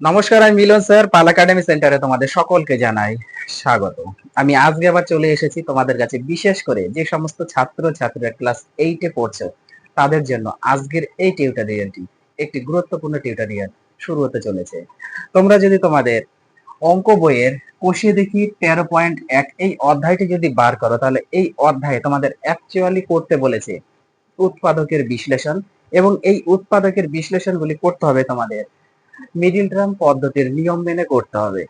নমস্কার, আমি মিলন স্যার, পাল একাডেমি সেন্টারে তোমাদের সকলকে জানাই স্বাগত। আমি আজকে আবার চলে এসেছি তোমাদের কাছে বিশেষ করে যে সমস্ত ছাত্র ছাত্রীরা ক্লাস এইটে পড়ছো, তাদের জন্য আজকের এই টিউটোরিয়ালটি একটি গুরুত্বপূর্ণ টিউটোরিয়াল শুরু হতে চলেছে। তোমরা যদি তোমাদের অঙ্ক বইয়ের কষিয়ে দেখি তেরো পয়েন্ট এক, এই অধ্যায়টি যদি বার করো, তাহলে এই অধ্যায়ে তোমাদের অ্যাকচুয়ালি করতে বলেছে উৎপাদকের বিশ্লেষণ এবং এই উৎপাদকের বিশ্লেষণগুলি করতে হবে তোমাদের মিডিল টার্ম পদ্ধতির নিয়ম মেনে করতে হবে।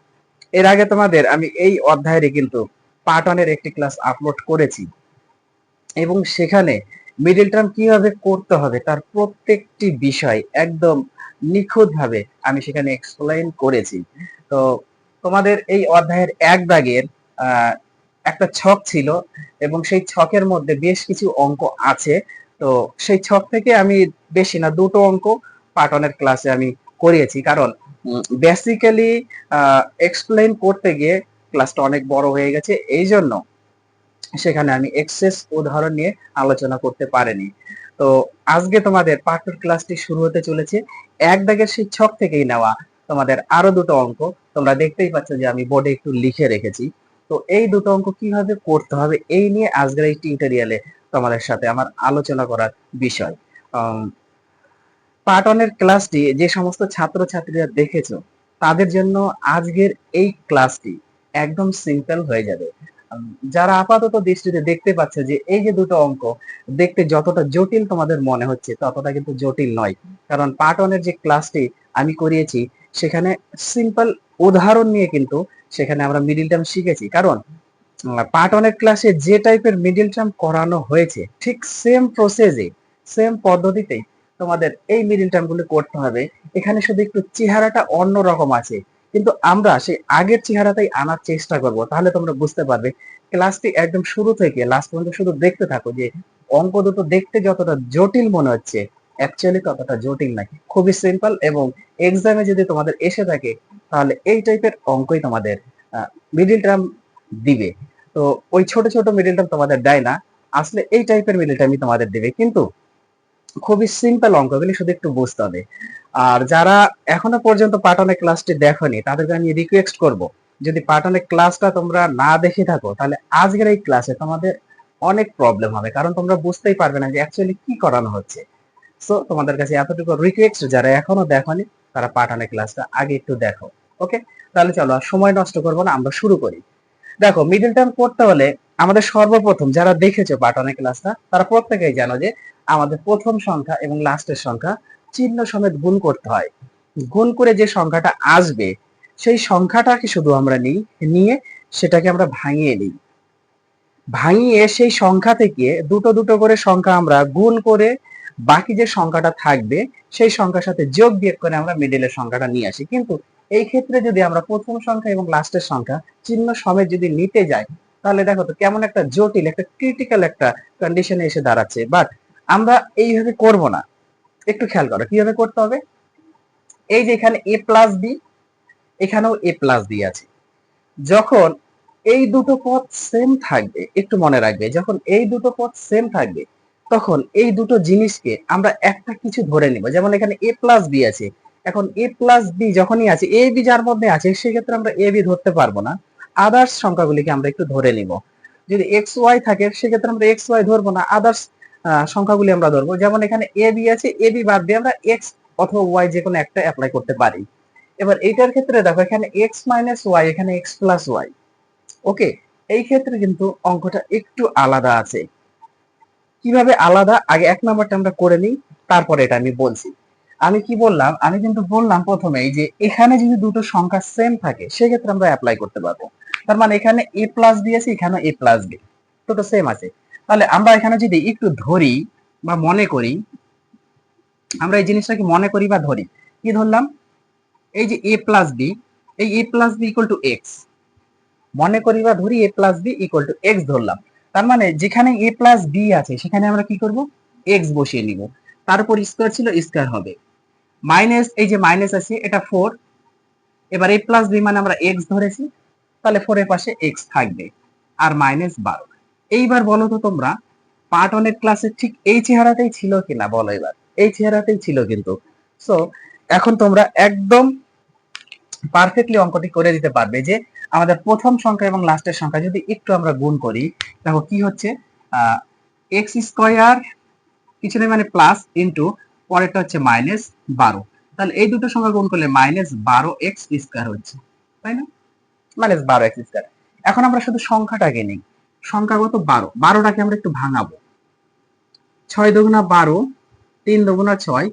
এর আগে তোমাদের আমি এই অধ্যায়ের কিন্তু পাটনের একটি ক্লাস আপলোড করেছি। এবং সেখানে মিডিল টার্ম কীভাবে করতে হবে তার প্রত্যেকটি বিষয় একদম নিখুঁত ভাবে আমি সেখানে এক্সপ্লেইন করেছি। তো তোমাদের এই অধ্যায়ের এক দাগের একটা ছক ছিল এবং সেই ছকের মধ্যে বেশ কিছু অঙ্ক আছে। তো সেই ছক থেকে আমি বেশি না, দুটো অঙ্ক পাটনের ক্লাসে আমি করিয়েছি। কারণ বেসিক্যালি এক্সপ্লেইন করতে গিয়ে ক্লাসটা অনেক বড় হয়ে গেছে। এই জন্য সেখানে আমি এক্সেস উদাহরণ নিয়ে আলোচনা করতে পারিনি। তো আজকে তোমাদের পাঠ্য ক্লাসটি শুরু হতে চলেছে। এক দাগের সেই ছক থেকেই নেওয়া তোমাদের আরও দুটো অঙ্ক। তোমরা দেখতেই পাচ্ছ যে আমি বোর্ডে একটু লিখে রেখেছি। তো এই দুটো অঙ্ক কীভাবে করতে হবে এই নিয়ে আজকের এই টিউটোরিয়ালে তোমাদের সাথে আমার আলোচনা করার বিষয়। উম, পাটনের ক্লাসটি যে সমস্ত ছাত্রছাত্রীরা দেখেছ তাদের জন্য আজকের এই ক্লাসটি একদম সিম্পল হয়ে যাবে। যারা আপাতত দৃষ্টিতে দেখতে পাচ্ছে যে এই যে দুটো অঙ্ক দেখতে যতটা জটিল তোমাদের মনে হচ্ছে ততটা কিন্তু জটিল নয়। কারণ পাটনের যে ক্লাসটি আমি করিয়েছি সেখানে সিম্পল উদাহরণ নিয়ে কিন্তু সেখানে আমরা মিডিল টার্ম শিখেছি। কারণ পাটনের ক্লাসে যে টাইপের মিডিল টার্ম করানো হয়েছে ঠিক সেম প্রসেসে সেম পদ্ধতিতেই তোমাদের এই মিডিল টার্মগুলো করতে হবে। এখানে শুধু একটু চেহারাটা অন্য রকম আছে। কিন্তু আমরা সেই আগের চেহারাটাই আনার চেষ্টা করব। তাহলে তোমরা বুঝতে পারবে ক্লাসটি একদম শুরু থেকে লাস্ট পর্যন্ত শুধু দেখতে থাকো যে অঙ্ক দুটো দেখতে যতটা জটিল মনে হচ্ছে অ্যাকচুয়ালি ততটা জটিল নাকি খুবই সিম্পল এবং এক্সামে যদি তোমাদের এসে থাকে, তাহলে এই টাইপের অঙ্কই তোমাদের মিডিল টার্ম দিবে। তো ওই ছোট ছোট মিডিল টার্ম তোমাদের দেয় না, আসলে এই টাইপের মিডিল টার্মই তোমাদের দিবে। কিন্তু খুবই সিম্পল অঙ্কগুলি শুধু একটু বুঝতে হবে। আর যারা এখনও পর্যন্ত পাটনের ক্লাসটি দেখোনি, তাদেরকে আমি রিকোয়েস্ট করব, যদি পাটনের ক্লাসটা তোমরা না দেখে থাকো, তাহলে আজকের এই ক্লাসে তোমাদের অনেক প্রবলেম হবে, কারণ তোমরা বুঝতেই পারবে না যে অ্যাকচুয়ালি কি করানো হচ্ছে। সো তোমাদের কাছে এতটুকু রিকোয়েস্ট যারা এখনও দেখোনি, তারা পাঠানের ক্লাসটা আগে একটু দেখো ওকে তাহলে চলো আর সময় নষ্ট করব না, আমরা শুরু করি। দেখো মিডল টার্ম করতে হলে আমাদের সর্বপ্রথম যারা দেখেছ পাঠানের ক্লাসটা তারা প্রত্যেকেই জানো যে আমাদের প্রথম সংখ্যা এবং লাস্টের সংখ্যা চিহ্ন সমেত গুণ করতে হয়। গুণ করে যে সংখ্যাটা আসবে, সেই সংখ্যাটাকে শুধু আমরা নিই, নিয়ে সেটাকে আমরা ভাঙিয়ে নিই। ভাঙিয়ে সেই সংখ্যা থেকে দুটো দুটো করে সংখ্যা আমরা গুণ করে বাকি যে সংখ্যাটা থাকবে, সেই সংখ্যার সাথে যোগ বিয়োগ করে আমরা মিডলের সংখ্যাটা নিয়ে আসি। কিন্তু এই ক্ষেত্রে যদি আমরা প্রথম সংখ্যা এবং লাস্টের সংখ্যা চিহ্ন সমেত যদি নিতে যাই তাহলে দেখো তো কেমন একটা জটিল, একটা ক্রিটিক্যাল একটা কন্ডিশনে এসে দাঁড়াচ্ছে। বাট আমরা এইভাবে করব না। একটু খেয়াল করো, কীভাবে করতে হবে? এই যে এখানে এ প্লাস বি এখানেও এ প্লাস বি আছে। যখন এই দুটো পদ সেম থাকবে, একটু মনে রাখবে, যখন এই দুটো পদ সেম থাকবে, তখন এই দুটো জিনিসকে আমরা একটা কিছু ধরে নিব। যেমন এখানে এ প্লাস বি আছে। এখন এ প্লাস বি যখনই আছে এ বি যার মধ্যে আছে, সেক্ষেত্রে আমরা এ বি ধরতে পারব না। আদার্স সংখ্যাগুলিকে আমরা একটু ধরে নিব। যদি এক্স ওয়াই থাকে, সেক্ষেত্রে আমরা এক্স ওয়াই ধরবো না আদার্স সংখ্যাগুলি আমরা ধরবো। যেমন এখানে এ বি আছে এ বি বাদ দিয়ে আমরা এক্স অথবা ওয়াই যে কোনো একটা অ্যাপ্লাই করতে পারি। এবার এইটার ক্ষেত্রে দেখো, এখানে এক্স মাইনাস ওয়াই এখানে এক্স প্লাস ওয়াই ওকে এই ক্ষেত্রে কিন্তু অঙ্কটা একটু আলাদা আছে। কীভাবে আলাদা? আগে এক নাম্বারটা আমরা করে নিই, তারপরে এটা আমি বলছি। আমি কি বললাম? আমি কিন্তু বললাম প্রথমেই যে এখানে যদি দুটো সংখ্যা সেম থাকে, সেক্ষেত্রে আমরা অ্যাপ্লাই করতে পারব। তার মানে এখানে এ প্লাস আছে, এখানে এ প্লাস বি দুটো সেম আছে। তাহলে আমরা এখানে যদি একটু ধরি বা মনে করি, আমরা এই জিনিসটাকে মনে করি বা ধরি, কি ধরলাম? এই যে এ প্লাস বি এই A plus B equal to X মনে করি বা ধরি A plus B equal to X ধরলাম। তার মানে যেখানে এ প্লাস বি আছে, সেখানে আমরা কি করব? এক্স বসিয়ে নিব। তার উপর স্কোয়ার ছিল স্কোয়ার হবে। মাইনাস এই যে মাইনাস আছে, এটা ফোর এবার এ প্লাস বি মানে আমরা এক্স ধরেছি। তাহলে ফোরের পাশে এক্স থাকবে, আর মাইনাস বারো। এইবার বলো তো তোমরা পার্ট ওয়ানের ক্লাসে ঠিক এই চেহারাটাই ছিল কিনা বলো এবার। এই চেহারাটাই ছিল কিন্তু। সো এখন তোমরা একদম পারফেক্টলি অঙ্কটি করে দিতে পারবে যে, আমাদের প্রথম সংখ্যা এবং লাস্টের সংখ্যা যদি একটু আমরা গুণ করি, দেখো কি হচ্ছে? এক্স স্কোয়ার কিছু নেই মানে প্লাস ইন্টু পরেরটা হচ্ছে মাইনাস বারো। তাহলে এই দুটো সংখ্যা গুণ করলে মাইনাস বারো এক্স স্কোয়ার হচ্ছে, তাই না? মাইনাস বারো এক্স স্কোয়ার। এখন আমরা শুধু সংখ্যাটাকে নিই, সংখ্যাগত বারো। বারোটাকে আমরা একটু ভাঙাবো। ছয় দুগুণা বারো, তিন দুগুণা ছয়,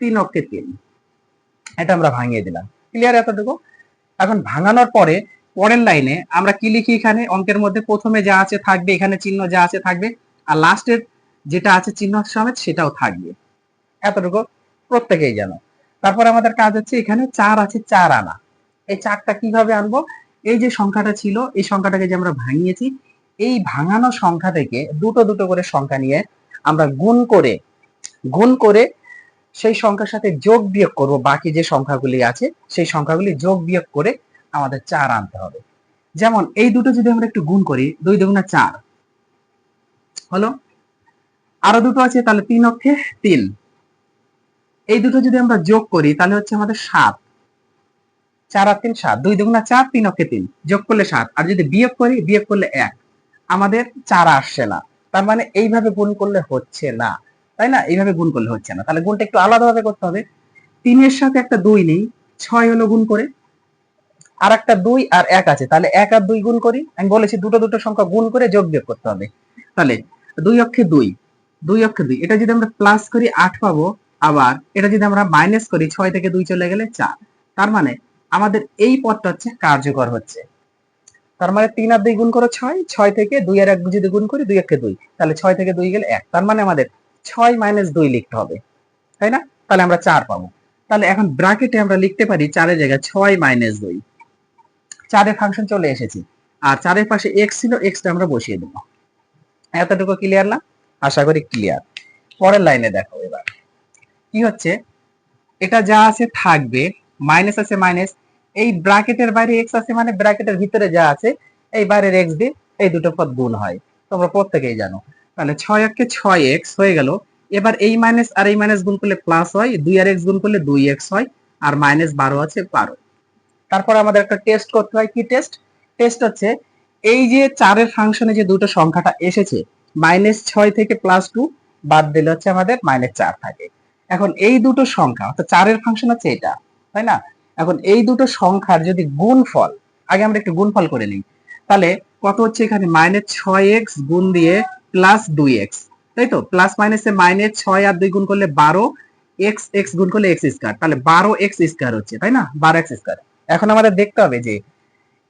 তিন অক্ষে তিন। এটা আমরা ভাঙিয়ে দিলাম। ক্লিয়ার এতটুকু? এখন ভাঙানোর পরে, পরের লাইনে আমরা কি লিখি এখানে? অঙ্কের মধ্যে প্রথমে যা আছে থাকবে, এখানে চিহ্ন যা আছে থাকবে, আর লাস্টের যেটা আছে চিহ্ন সমেত সেটাও থাকবে। এতটুকু প্রত্যেকেই জানো। তারপর আমাদের কাজ হচ্ছে এখানে চার আছে চার আনা। এই চারটা কীভাবে আনব? এই যে সংখ্যাটা ছিল, এই সংখ্যাটাকে যে আমরা ভাঙিয়েছি, এই ভাঙানো সংখ্যা থেকে দুটো দুটো করে সংখ্যা নিয়ে আমরা গুণ করে গুণ করে সেই সংখ্যার সাথে যোগ বিয়োগ করব, বাকি যে সংখ্যাগুলি আছে, সেই সংখ্যাগুলি যোগ বিয়োগ করে আমাদের চার আনতে হবে। যেমন এই দুটো যদি আমরা একটু গুণ করি, দুই দুগুণা চার, হলো? আরও দুটো আছে, তাহলে তিন অক্ষে তিন। এই দুটো যদি আমরা যোগ করি, তাহলে হচ্ছে আমাদের সাত। চার আর তিন সাত। দুই দুগুণা চার, তিন অক্ষে তিন। যোগ করলে সাত। আর যদি বিয়োগ করি, বিয়োগ করলে এক। আমাদের চার আসছে না। তার মানে এইভাবে গুণ করলে হচ্ছে না। তাই না? এইভাবে গুণ করলে হচ্ছে না। তাহলে গুণটা একটু আলাদাভাবে করতে হবে। তিনের সাথে একটা দুই নেই। ছয় হলো গুণ করে। আর একটা দুই আর এক আছে। তাহলে এক আর দুই গুণ করি। আমি বলেছি দুটো দুটো সংখ্যা গুণ করে যোগ বিয়োগ করতে হবে। তাহলে দুই অক্ষে দুই। দুই অক্ষে দুই। এটা যদি আমরা প্লাস করি, আট পাবো। আবার এটা যদি আমরা মাইনাস করি, ছয় থেকে দুই চলে গেলে চার। তার মানে আমাদের এই পদটা হচ্ছে কার্যকর হচ্ছে। তার মানে তিন আর দুই গুণ করো ছয় ছয় থেকে দুই আর এক যদি গুণ করি, দুই একে দুই, তাহলে ছয় থেকে দুই গেলে এক। তার মানে আমাদের ছয় মাইনাস দুই লিখতে হবে, তাই না? তাহলে আমরা চার পাবো। তাহলে এখন ব্রাকেটে আমরা লিখতে পারি চারের জায়গায় ছয় মাইনাস দুই। চারের ফাংশন চলে এসেছি। আর চারের পাশে এক্স ছিল এক্সটা আমরা বসিয়ে দেবো। এতটুকু ক্লিয়ার না? আশা করি ক্লিয়ার পরের লাইনে দেখো এবার। কি হচ্ছে? এটা যা আছে থাকবে মাইনাস আছে মাইনাস এই ব্র্যাকেটের বাইরে এক্স আছে মানে ব্র্যাকেটের ভিতরে যা আছে, এই বাইরের এক্স দিয়ে এই দুটো পদ গুণ হয়। তোমরা প্রত্যেকেই জানো। তাহলে ছয় একে ছয় এক্স হয়ে গেল। এবার এই মাইনাস আর এই মাইনাস গুণ করলে প্লাস হয়, দুই আর এক্স গুণ করলে দুই এক্স হয়, আর মাইনাস বারো আছে বারো। তারপর আমাদের একটা টেস্ট করতে হয়। কি টেস্ট টেস্ট হচ্ছে এই যে চারের ফাংশনে যে দুটো সংখ্যাটা এসেছে মাইনাস ছয় থেকে প্লাস টু বাদ দিলে হচ্ছে আমাদের মাইনাস চার থাকে। এখন এই দুটো সংখ্যা, অর্থাৎ চারের ফাংশন হচ্ছে এটা, তাই না? এখন এই দুটো সংখ্যার যদি গুণফল, আগে আমরা একটু গুণফল করে নিই, তাহলে কত হচ্ছে এখানে? মাইনাস ছয় এক্স গুণ দিয়ে প্লাস দুই এক্স তাই তো? প্লাস মাইনাসে মাইনাস ছয় আর দুই গুণ করলে বারো এক্স এক্স গুণ করলে এক্স স্কোয়ার তাহলে বারো এক্স স্কোয়ার হচ্ছে, তাই না? বারো এক্স স্কোয়ার এখন আমাদের দেখতে হবে যে,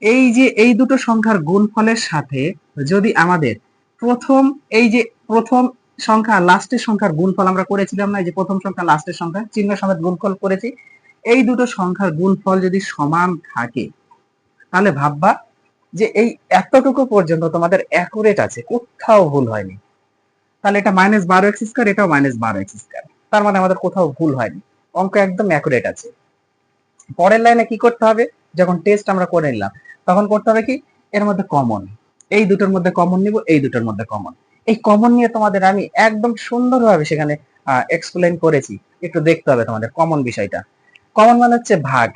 এই যে এই দুটো সংখ্যার গুণফলের সাথে যদি আমাদের প্রথম, এই যে প্রথম সংখ্যা লাস্টের সংখ্যার গুণফল আমরা করেছিলাম না, এই যে প্রথম সংখ্যা লাস্টের সংখ্যা, চিহ্ন সমেত গুণফল করেছি এই দুটো সংখ্যার গুণফল যদি সমান থাকে, তাহলে ভাববা যে এই এতটুকু পর্যন্ত তোমাদের অ্যাকুরেট আছে, কোথাও ভুল হয়নি। তাহলে এটা মাইনাস বারো এক্স স্কোয়ার এটাও মাইনাস বারো এক্স স্কোয়ার তার মানে আমাদের কোথাও ভুল হয়নি, অঙ্ক একদম অ্যাকুরেট আছে। পরের লাইনে কি করতে হবে? যখন টেস্ট আমরা করে নিলাম, তখন করতে হবে কি? এর মধ্যে কমন এই দুটোর মধ্যে কমন নিব, এই দুটোর মধ্যে কমন এই কমন নিয়ে তোমাদের আমি একদম সুন্দরভাবে সেখানে এক্সপ্লেন করেছি। একটু দেখতে হবে তোমাদের কমন বিষয়টা। কমন মানে হচ্ছে ভাগ।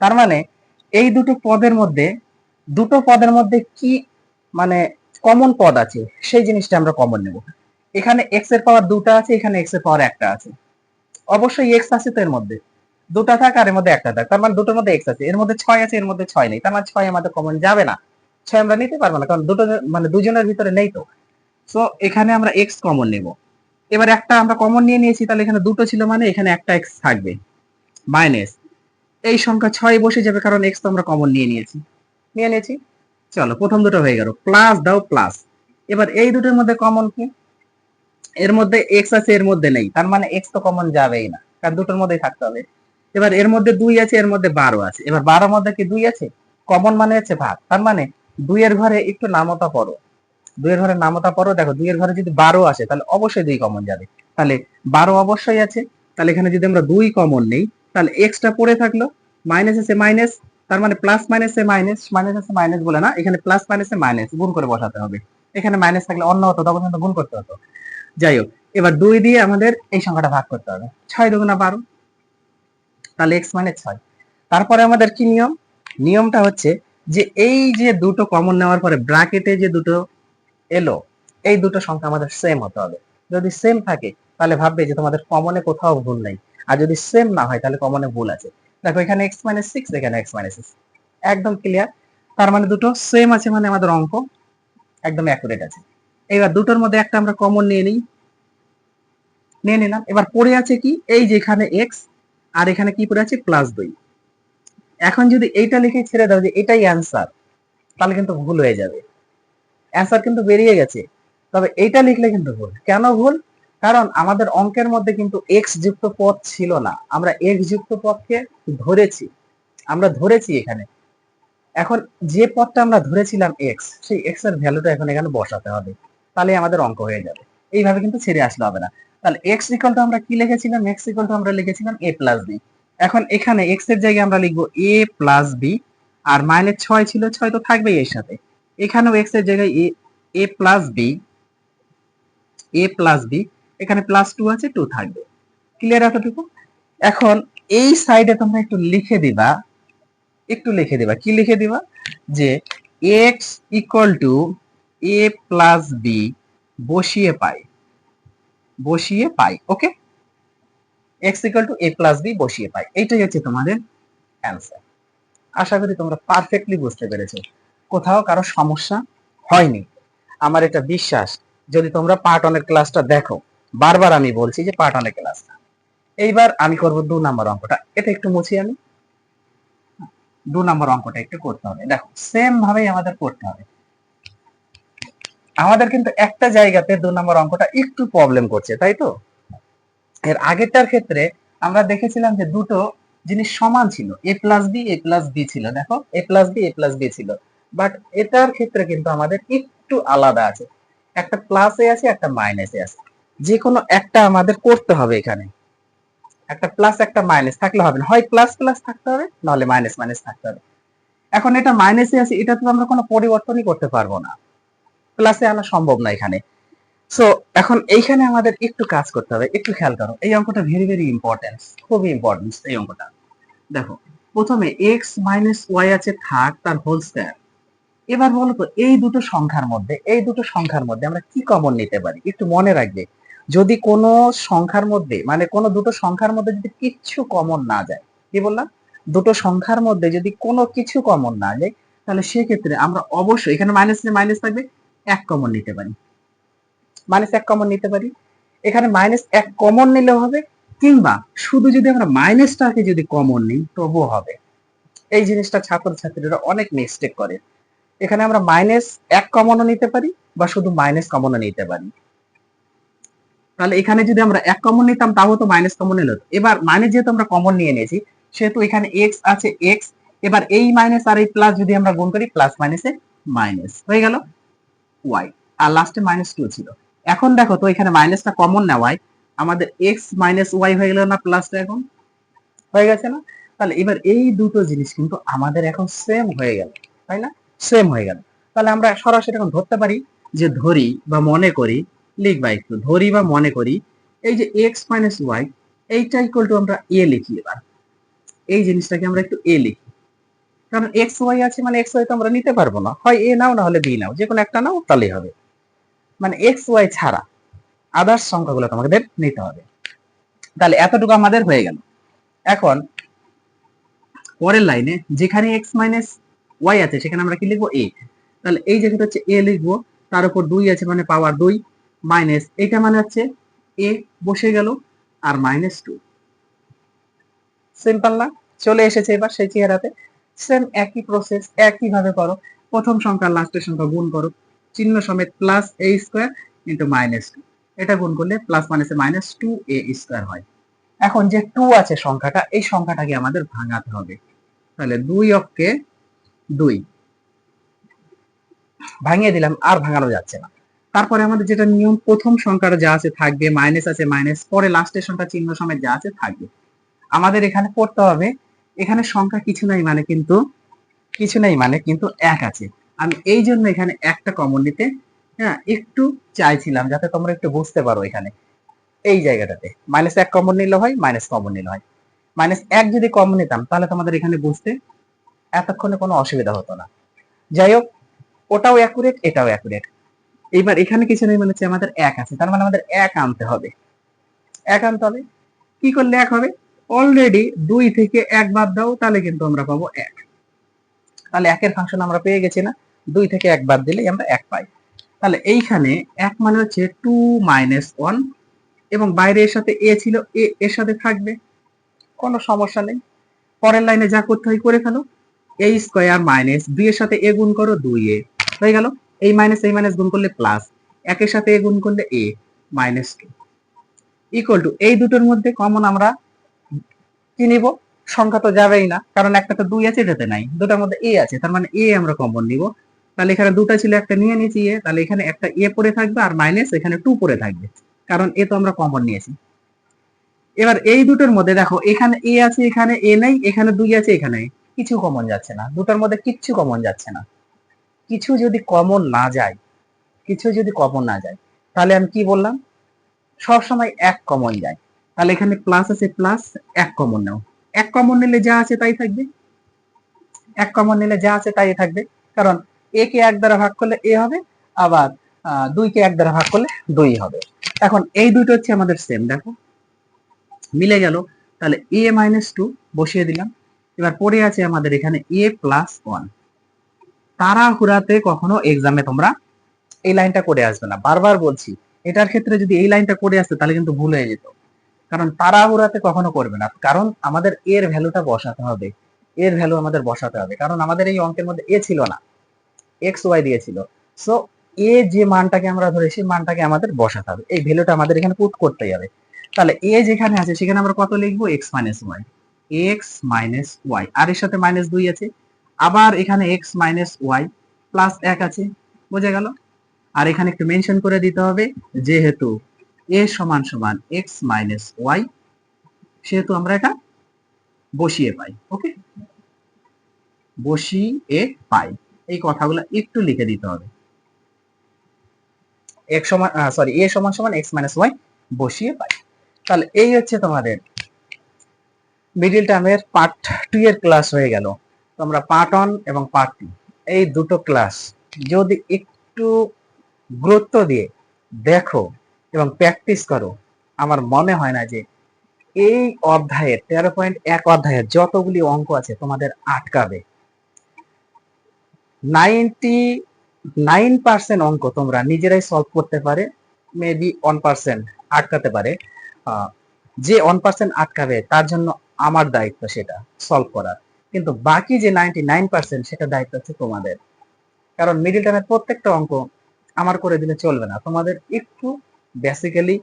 তার মানে এই দুটো পদের মধ্যে, দুটো পদের মধ্যে কি মানে কমন পদ আছে, সেই জিনিসটা আমরা কমন নেব। এখানে এক্সের পাওয়ার দুটো আছে, এখানে এক্সের পাওয়ার একটা আছে। অবশ্যই এক্স আছে তো এর মধ্যে। দুটা থাক আর এর মধ্যে একটা থাক। তার মানে দুটোর মধ্যে এক্স আছে, এর মধ্যে ছয় আছে, এর মধ্যে ছয় নেই। তার মানে ছয় আমাদের কমন যাবে না। ছয় আমরা নিতে পারব না, কারণ দুটো মানে দুজনের ভিতরে নেই তো। সো এখানে আমরা এক্স কমন নেব। এবার একটা আমরা কমন নিয়ে নিয়েছি, তাহলে এখানে দুটো ছিল মানে এখানে একটা এক্স থাকবে। মাইনাস। এই সংখ্যা ছয় বসে যাবে কারণ এক্স তো আমরা কমন নিয়ে নিয়েছি। নিয়ে নিয়েছি। চলো, প্রথম দুটো হয়ে গেল। প্লাস দাও প্লাস এবার এই দুটোর মধ্যে কমন কি? এর মধ্যে এক্স আছে, এর মধ্যে নেই। তার মানে এক্স তো কমন যাবেই না। কারণ দুটোর মধ্যেই থাকতে হবে। এবার এর মধ্যে দুই আছে, এর মধ্যে বারো আছে। এবার বারোর মধ্যে কি দুই আছে? কমন মানে হচ্ছে ভাগ। তার মানে দুইয়ের ঘরে একটু নামতা পড়ো। দুইয়ের ঘরে নামতা পড়ো। দেখো, দুইয়ের ঘরে যদি বারো আসে, তাহলে অবশ্যই দুই কমন যাবে। তাহলে বারো অবশ্যই আছে। তাহলে এখানে যদি আমরা দুই কমন নেই তাহলে এক্সটা পড়ে থাকল মাইনাস আছে মাইনাস তার মানে প্লাস মাইনাসে মাইনাস মাইনাস আছে মাইনাস বলে না, এখানে প্লাস মাইনাসে মাইনাস গুণ করে বসাতে হবে। এখানে মাইনাস থাকলে অন্য হতো তখন কিন্তু গুণ করতে হতো। যাই হোক, এবার দুই দিয়ে আমাদের এই সংখ্যাটা ভাগ করতে হবে। ছয় দুগুণা বারো, তাহলে এক্স মাইনাস ছয়। তারপরে আমাদের কি নিয়ম? নিয়মটা হচ্ছে যে এই যে দুটো কমন নেওয়ার পরে ব্রাকেটে যে দুটো এলো, এই দুটো সংখ্যা আমাদের সেম হতে হবে। যদি সেম থাকে, তাহলে ভাববে যে তোমাদের কমনে কোথাও ভুল নেই। আর যদি সেম না হয়, তাহলে কমনে ভুল আছে। দেখো, এখানে এক্স মাইনাস সিক্স এখানে এক্স মাইনাস সিক্স একদম ক্লিয়ার তার মানে দুটো সেম আছে মানে আমাদের অঙ্ক একদম অ্যাকুরেট আছে। এবার দুটোর মধ্যে একটা আমরা কমন নিয়ে নিই। নিয়ে নিলাম। এবার পড়ে আছে কি? এই যে এখানে এক্স আর এখানে কি পড়ে আছে? প্লাস দুই। এখন যদি এইটা লিখে ছেড়ে দাও যে এটাই অ্যান্সার তাহলে কিন্তু ভুল হয়ে যাবে। অ্যান্সার কিন্তু বেরিয়ে গেছে। তবে এইটা লিখলে কিন্তু ভুল। কেন ভুল? কারণ আমাদের অঙ্কের মধ্যে কিন্তু এক্স যুক্ত পদ ছিল না। আমরা এক্স যুক্ত পদকে ধরেছি। আমরা ধরেছি এখানে। এখন যে পদটা আমরা ধরেছিলাম এক্স সেই এক্সের ভ্যালুটা এখন এখানে বসাতে হবে। তাহলে আমাদের অঙ্ক হয়ে যাবে। এইভাবে কিন্তু ছেড়ে আসলে হবে না। তাহলে এক্স ইকাল টু আমরা কি লিখেছিলাম? এক্স ইকাল টু আমরা লিখেছিলাম এ প্লাস বি এখন এখানে এক্সের জায়গায় আমরা লিখব এ প্লাস বি আর মাইনাস ছয় ছিল, ছয় তো থাকবেই এর সাথে। এখানেও এক্সের জায়গায় A plus B A plus B এখানে প্লাস টু আছে টু থাকবে। ক্লিয়ার এতটুকু এখন এই সাইডে তোমরা একটু লিখে দিবা। একটু লিখে দিবা। কি লিখে দিবা? যে X equal to A plus B বসিয়ে পাই। বসিয়ে পাই okay X equal to A plus B বসিয়ে পাই। এইটাই হচ্ছে তোমাদের অ্যান্সার আশা করি তোমরা পারফেক্টলি বুঝতে পেরেছ। কোথাও কারও সমস্যা হয়নি। আমার এটা বিশ্বাস, যদি তোমরা পার্ট অনের ক্লাসটা দেখো বারবার আমি বলছি যে পার্ট অনের ক্লাসটা এইবার আমি করব দু নম্বর অঙ্কটা। এটা একটু মুছি আমি। দু নম্বর অঙ্কটা একটু করতে হবে। দেখো সেম ভাবেই আমাদের করতে হবে। আমাদের কিন্তু একটা জায়গাতে দু নম্বর অঙ্কটা একটু প্রবলেম করছে, তাই তো? এর আগেরটার ক্ষেত্রে আমরা দেখেছিলাম যে দুটো জিনিস সমান ছিল। A plus B A plus B ছিল। দেখো A plus B A plus B ছিল। বাট এটার ক্ষেত্রে কিন্তু আমাদের একটু আলাদা আছে। একটা প্লাসে আছে, একটা মাইনাসে আছে। যে কোনো একটা আমাদের করতে হবে এখানে। একটা প্লাস একটা মাইনাস থাকলে হবে না। হয় প্লাস প্লাস থাকতে হবে, নাহলে মাইনাস মাইনাস থাকতে হবে। এখন এটা মাইনাসে আছে, এটা তো আমরা কোনো পরিবর্তনই করতে পারব না। প্লাসে আনা সম্ভব না এখানে। সো এখন এইখানে আমাদের একটু কাজ করতে হবে। একটু খেয়াল করো, এই অঙ্কটা ভেরি ভেরি ইম্পর্টেন্ট খুবই ইম্পর্টেন্ট এই অঙ্কটা। দেখো, প্রথমে এক্স মাইনাস ওয়াই আছে, থাক, তার হোল স্কয়ার এবার বলো তো, এই দুটো সংখ্যার মধ্যে, এই দুটো সংখ্যার মধ্যে আমরা কি কমন নিতে পারি? একটু মনে রাখবে। যদি কোনো সংখ্যার মধ্যে মানে কোনো দুটো সংখ্যার মধ্যে যদি কিচ্ছু কমন না যায়, কি বললাম? দুটো সংখ্যার মধ্যে যদি কোনো কিছু কমন না যায়, তাহলে সেক্ষেত্রে আমরা অবশ্যই, এখানে মাইনাস মাইনাস থাকবে, এক কমন নিতে পারি। মাইনাস এক কমন নিতে পারি। এখানে মাইনাস এক কমন নিলেও হবে, কিংবা শুধু যদি আমরা মাইনাসটাকে যদি কমন নিই, তবুও হবে। এই জিনিসটা ছাত্রছাত্রীরা অনেক মিস্টেক করে। এখানে আমরা মাইনাস এক কমনও নিতে পারি, বা শুধু মাইনাস কমনও নিতে পারি। তাহলে এখানে যদি আমরা এক কমন নিতাম তাও তো মাইনাস কমন এলো। এবার মাইনাস যেহেতু আমরা কমন নিয়ে নিয়েছি, সেহেতু এখানে এক্স আছে এক্স এবার এই মাইনাস আর এই প্লাস যদি আমরা গুণ করি প্লাস মাইনাসে মাইনাস হয়ে গেল ওয়াই আর লাস্টে মাইনাস টু ছিল। এখন দেখো তো এখানে মাইনাসটা কমন নেওয়ায় আমাদের এক্স মাইনাস ওয়াই হয়ে গেল না প্লাসটা এখন? হয়ে গেছে না? তাহলে এবার এই দুটো জিনিস কিন্তু আমাদের এখন সেম হয়ে গেল, তাই না? সেম হয়ে গেল। তাহলে আমরা সরাসরি এখন ধরতে পারি যে ধরি বা মনে করি লিখবা একটু, ধরি বা মনে করি, এই যে এক্স মাইনাস ওয়াই এইটা ইকুয়াল টু আমরা এ লিখি এবার। এই জিনিসটাকে আমরা একটু এ লিখি। কারণ এক্স ওয়াই আছে মানে এক্স ওয়াই তো আমরা নিতে পারব না। হয় এ নাও, না হলে বি নাও। যে কোনো একটা নাও, তাহলেই হবে। মানে এক্স ওয়াই ছাড়া আদার্স সংখ্যাগুলো তোমাদের নিতে হবে। তাহলে এতটুকু আমাদের হয়ে গেল। এখন, পরের লাইনে, যেখানে এক্স মাইনাস ওয়াই আছে, সেখানে আমরা কি লিখব? এ তাহলে এই জায়গাটা হচ্ছে এ লিখব। তার উপর দুই আছে মানে পাওয়ার দুই। মাইনাস এটা মানে হচ্ছে এ বসে গেল আর মাইনাস টু। সিম্পল না? চলে এসেছে এবার সেই চেহারাতে। সেম একই প্রসেস একই ভাবে করো। প্রথম সংখ্যা লাস্টের সংখ্যা গুণ করো। চিহ্ন সমেত plus A square into minus two এটা গুণ করলে প্লাস মাইনাসে মাইনাস টু এ স্কোয়ার হয়। এখন যে টু আছে সংখ্যাটা, এই সংখ্যাটাকে আমাদের ভাঙাতে হবে। তাহলে দুই অক্ষে দুই। ভাঙিয়ে দিলাম, আর ভাঙানো যাচ্ছে না। তারপরে আমাদের যেটা নিয়ম, প্রথম সংখ্যাটা যা আছে থাকবে মাইনাস আছে মাইনাস পরে লাস্টের সংখ্যা চিহ্ন সমেত যা আছে থাকবে। আমাদের এখানে পড়তে হবে, এখানে সংখ্যা কিছু নাই মানে কিন্তু, কিছু নাই মানে কিন্তু এক আছে। আমি এই জন্য এখানে একটা কমন নিতে হ্যাঁ একটু চাইছিলাম যাতে তোমরা একটু বুঝতে পারো এখানে। এই জায়গাটাতে মাইনাস এক কমন নিলে হয় মাইনাস কমন নিলে হয়। মাইনাস এক যদি কমন নিতাম, তাহলে তোমাদের এখানে বুঝতে এতক্ষণে কোনো অসুবিধা হতো না। যাই হোক, ওটাও অ্যাকুরেট এটাও অ্যাকুরেট এইবার এখানে কিছু নেই মানে হচ্ছে আমাদের এক আছে। তার মানে আমাদের এক আনতে হবে। এক আনতে হবে? কি করলে এক হবে? অলরেডি দুই থেকে এক বাদ দাও, তাহলে কিন্তু আমরা পাবো এক। তাহলে একের ফাংশন আমরা পেয়ে গেছি না। দুই থেকে এক বাদ দিলেই আমরা এক পাই। তাহলে এইখানে এক মানে হচ্ছে টু মাইনাস ওয়ান এবং বাইরে এর সাথে এ ছিল এ এর সাথে থাকবে। কোনো সমস্যা নেই। পরের লাইনে যা করতে হয়, করে ফেলো। এ স্কোয়ার মাইনাস দুই এর সাথে এ গুণ করো, দুই এ হয়ে গেল। এই মাইনাস এই মাইনাস গুণ করলে প্লাস একের সাথে এ গুণ করলে A minus two equal to এই দুটোর মধ্যে কমন আমরা কি নিব? সংখ্যা তো যাবেই না, কারণ একটা তো দুই আছে, এটাতে নাই। দুটার মধ্যে এ আছে, তার মানে এ আমরা কমন নিব। তাহলে এখানে দুটা ছিল, একটা নিয়ে নিয়েছি এ তাহলে এখানে একটা এ পড়ে থাকবে আর মাইনাস এখানে টু পড়ে থাকবে, কারণ এ তো আমরা কমন নিয়েছি। এবার এই দুটোর মধ্যে দেখো, এখানে এ আছে, এখানে এ নেই, এখানে দুই আছে, এখানে কিছু কমন যাচ্ছে না। দুটোর মধ্যে কিচ্ছু কমন যাচ্ছে না। কিছু যদি কমন না যায়, কিছু যদি কমন না যায়, তাহলে আমি কি বললাম? সব সময় এক কমন যায়। তাহলে এখানে প্লাস আছে প্লাস এক কমন নাও এক কমন নিলে যা আছে তাই থাকবে। এক কমন নিলে যা আছে তাই থাকবে। কারণ এ কে এক দ্বারা ভাগ করলে এ হবে, আবার দুই কে এক দ্বারা ভাগ করলে দুই হবে। এখন এই দুটো হচ্ছে আমাদের সেম দেখো। মিলে গেল। তাহলে এ মাইনাস টু বসিয়ে দিলাম। এবার পড়ে আছে আমাদের এখানে এ প্লাস ওয়ান তাড়াহুড়াতে কখনো এক্সামে তোমরা এই লাইনটা করে আসবে না। বারবার বলছি, এটার ক্ষেত্রে যদি এই লাইনটা করে আসতে, তাহলে কিন্তু ভুল হয়ে যেত। কারণ তাড়াহুড়াতে কখনো করবে না। কারণ আমাদের এর ভ্যালুটা বসাতে হবে। এর ভ্যালু আমাদের বসাতে হবে। কারণ আমাদের এই অঙ্কের মধ্যে এ ছিল না। এক্স ওয়াই দিয়েছিল সো এ যে মানটাকে আমরা ধরে সেই মানটাকে আমাদের বসাতে হবে। এই ভ্যালুটা আমাদের এখানে পুট করতেই হবে। তাহলে এ যেখানে আছে, সেখানে আমরা কত লিখব? X minus Y X minus Y আর এর সাথে মাইনাস দুই আছে। আবার এখানে এক্স মাইনাস ওয়াই প্লাস এক আছে, বোঝা গেল? আর এখানে একটু মেনশন করে দিতে হবে, যেহেতু এ সমান সমান এক্স মাইনাস ওয়াই সেহেতু আমরা এটা বসিয়ে পাই ওকে বসিয়ে পাই। এই কথাগুলো একটু লিখে দিতে হবে। এক সমান সরি এ সমান সমান এক্স মাইনাস ওয়াই বসিয়ে পাই। তাহলে এই হচ্ছে তোমাদের মিডিল টার্মের পার্ট টু এর ক্লাস হয়ে গেল। তোমরা পার্ট ওয়ান এবং পার্ট টু এই দুটো ক্লাস যদি একটু গুরুত্ব দিয়ে দেখো এবং প্র্যাকটিস করো, আমার মনে হয় না যে এই অধ্যায়ের তেরো পয়েন্ট এক অধ্যায়ের যতগুলি অঙ্ক আছে তোমাদের আটকাবে। নাইনটি নাইন পার্সেন্ট অঙ্ক তোমরা নিজেরাই সলভ করতে পারে মেবি ওয়ান পার্সেন্ট আটকাতে পারে। যে ওয়ান পার্সেন্ট আটকাবে, তার জন্য আমার দায়িত্ব সেটা সলভ করার। কিন্তু বাকি যে নাইনটি নাইন পার্সেন্ট সেটা দায়িত্ব হচ্ছে তোমাদের। কারণ মিডিল টার্মের প্রত্যেকটা অঙ্ক আমার করে দিলে চলবে না। তোমাদের একটু বেসিক্যালি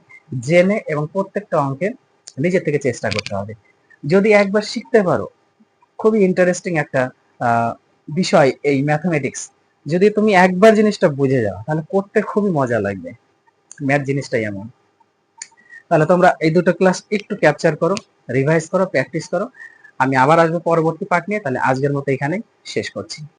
জেনে এবং প্রত্যেকটা অঙ্কের নিজের থেকে চেষ্টা করতে হবে। যদি একবার শিখতে পারো, খুবই ইন্টারেস্টিং একটা বিষয় এই ম্যাথমেটিক্স যদি তুমি একবার জিনিসটা বুঝে যাও, তাহলে করতে খুবই মজা লাগবে। ম্যাথ জিনিসটাই এমন। তাহলে তোমরা এই দুটো ক্লাস একটু ক্যাপচার করো রিভাইজ করো প্র্যাকটিস করো। আমি আবার আসব পরবর্তী পার্ট নিয়ে তাহলে আজকের মতো এখানেই শেষ করছি।